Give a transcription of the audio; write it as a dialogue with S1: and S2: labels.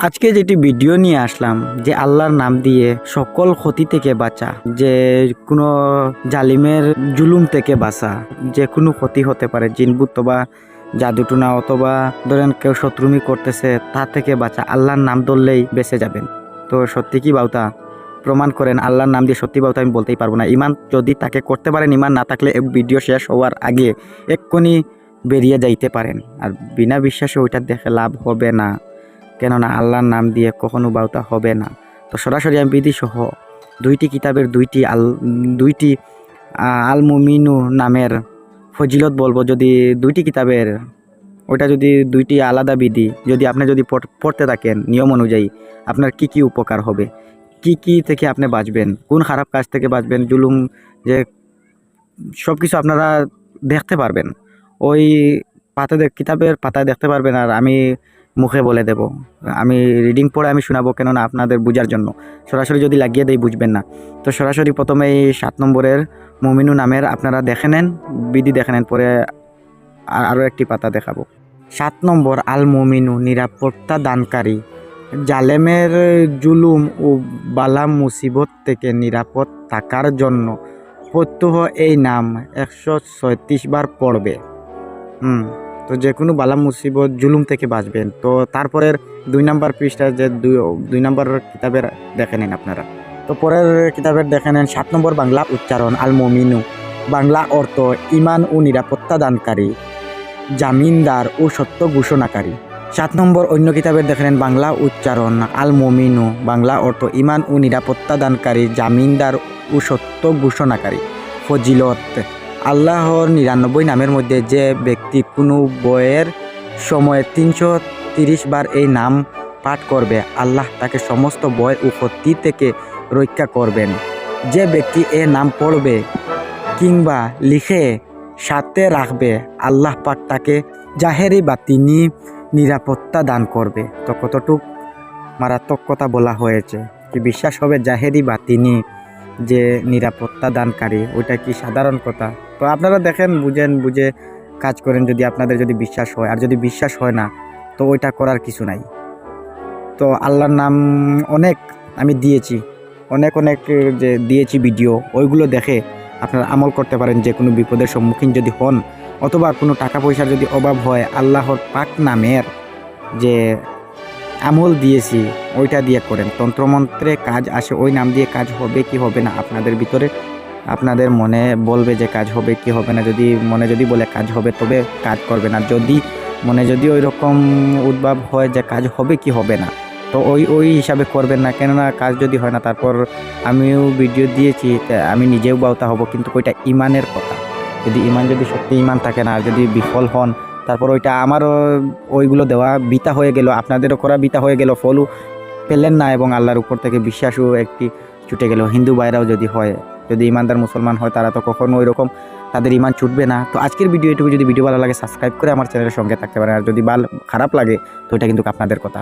S1: আজকে যেটি ভিডিও নিয়ে আসলাম, যে আল্লাহর নাম দিয়ে সকল ক্ষতি থেকে বাঁচা, যে কোনো জালিমের জুলুম থেকে বাঁচা, যে কোনো ক্ষতি হতে পারে জিনবুত বা জাদুটুনা অথবা ধরেন কেউ শত্রুমি করতেছে, তা থেকে বাঁচা, আল্লাহর নাম ধরলেই বেঁচে যাবেন। তো সত্যি কি বাউতা? প্রমাণ করেন, আল্লাহর নাম দিয়ে সত্যি বাউতা আমি বলতেই পারব না। ইমান যদি তাকে করতে পারেন ইমান না থাকলে ভিডিও শেষ হওয়ার আগে এক্ষুনি বেরিয়ে যাইতে পারেন। আর বিনা বিশ্বাসে ওইটা দেখে লাভ হবে না। কেননা আল্লাহর নাম দিয়ে কখনো বাউতা হবে না। তো সরাসরি আমি বিধি সহ দুইটি কিতাবের দুইটি আল দুইটি আল মুমিনু নামের ফজিলত বলব। যদি দুইটি কিতাবের, ওইটা যদি দুইটি আলাদা বিধি, যদি আপনি যদি পড়- পড়তে থাকেন নিয়ম অনুযায়ী, আপনার কি কি উপকার হবে? কি কি থেকে আপনি বাঁচবেন? কোন খারাপ কাজ থেকে বাঁচবেন? জুলুম যে সব কিছু আপনারা দেখতে পারবেন। ওই পাতাতে কিতাবের পাতায় দেখতে পারবেন। আর আমি মুখে বলে দেব। আমি রিডিং পড়ে আমি শোনাবো, কেননা আপনাদের বোঝার জন্য। সরাসরি যদি লাগিয়ে দেই, বুঝবেন না। তো সরাসরি প্রথমে এই সাত নম্বরের মুমিনু নামের আপনারা দেখে নেন, বিধি দেখে নেন, পরে আরও একটি পাতা দেখাবো। সাত নম্বর, আল মুমিনু, নিরাপত্তা দানকারী। জালেমের জুলুম ও বালা মুসিবত থেকে নিরাপদ থাকার জন্য প্রত্যহ এই নাম একশো ছয়ত্রিশ বার পড়বে। হুম। তো যে কোনো বালা মুসিবত জুলুম থেকে বাঁচবেন। তো তারপরের দুই নাম্বার পৃষ্ঠা যে দুই দুই নাম্বার কিতাবের দেখে নেন আপনারা। তো পরের কিতাবের দেখে নেন সাত নম্বর বাংলা উচ্চারণ আল মমিনু বাংলা অর্থ ইমান ও নিরাপত্তা দানকারী, জামিনদার ও সত্য ঘোষণাকারী। সাত নম্বর অন্য কিতাবের দেখে নেন বাংলা উচ্চারণ আল মমিনু বাংলা অর্থ ইমান ও নিরাপত্তা দানকারী, জামিনদার ও সত্য ঘোষণাকারী। ফজিলত আল্লাহর নিরানব্বই নামের মধ্যে যে ব্যক্তি কোনো বইয়ের সময়ে তিনশো তিরিশ বার এই নাম পাঠ করবে, আল্লাহ তাকে সমস্ত বয় ও ক্ষতি থেকে রক্ষা করবেন। যে ব্যক্তি এ নাম পড়বে কিংবা লিখে সাথে রাখবে, আল্লাহ পাক তাকে জাহেরি বা তিনি নিরাপত্তা দান করবে। তো কতটুক মারাত্মক কথা বলা হয়েছে। কি বিশ্বাস হবে জাহেরি বা তিনি যে নিরাপত্তা দানকারী? ওইটা কি সাধারণ কথা? তো আপনারা দেখেন, বুঝেন, বুঝে কাজ করেন যদি আপনাদের যদি বিশ্বাস হয়। আর যদি বিশ্বাস হয় না, তো ওইটা করার কিছু নাই। তো আল্লাহর নাম অনেক আমি দিয়েছি। অনেক অনেক যে দিয়েছি ভিডিও, ওইগুলো দেখে আপনারা আমল করতে পারেন যে কোনো বিপদের সম্মুখীন যদি হন, অথবা কোনো টাকা পয়সার যদি অভাব হয়, আল্লাহর পাক নামের যে আমল দিয়েছি, ওইটা দিয়ে করেন। তন্ত্রমন্ত্রে কাজ আসে, ওই নাম দিয়ে কাজ হবে কি হবে না আপনাদের ভিতরে আপনাদের মনে বলবে যে কাজ হবে, কি হবে না, যদি মনে যদি বলে কাজ হবে, তবে কাজ করবে না যদি মনে যদি ওই রকম উদ্ভাব হয় যে কাজ হবে, কি হবে না? তো ওই ওই হিসাবে করবেন না। কেননা কাজ যদি হয় না, তারপর আমিও ভিডিও দিয়েছি আমি নিজেও বাউতা হব, কিন্তু ওইটা ইমানের কথা। যদি ইমান যদি সত্যি ইমান থাকে না, আর যদি বিফল হন, তারপর ওইটা আমারও ওইগুলো দেওয়া বিতা হয়ে গেল, আপনাদেরও করা বিতা হয়ে গেল, ফলও পেলেন না এবং আল্লাহর উপর থেকে বিশ্বাসও একটি ছুটে গেল। হিন্দু বাইরাও যদি হয় যদি ইমানদার মুসলমান হয়, তারা তো কখনো ওই রকম তাদের ইমান ছুটবে না। তো আজকের ভিডিও এটুকু যদি ভিডিও ভালো লাগে সাবস্ক্রাইব করে আমার চ্যানেলের সঙ্গে থাকতে পারেন। আর যদি ভালো, খারাপ লাগে, তো এটা কিন্তু আপনাদের কথা।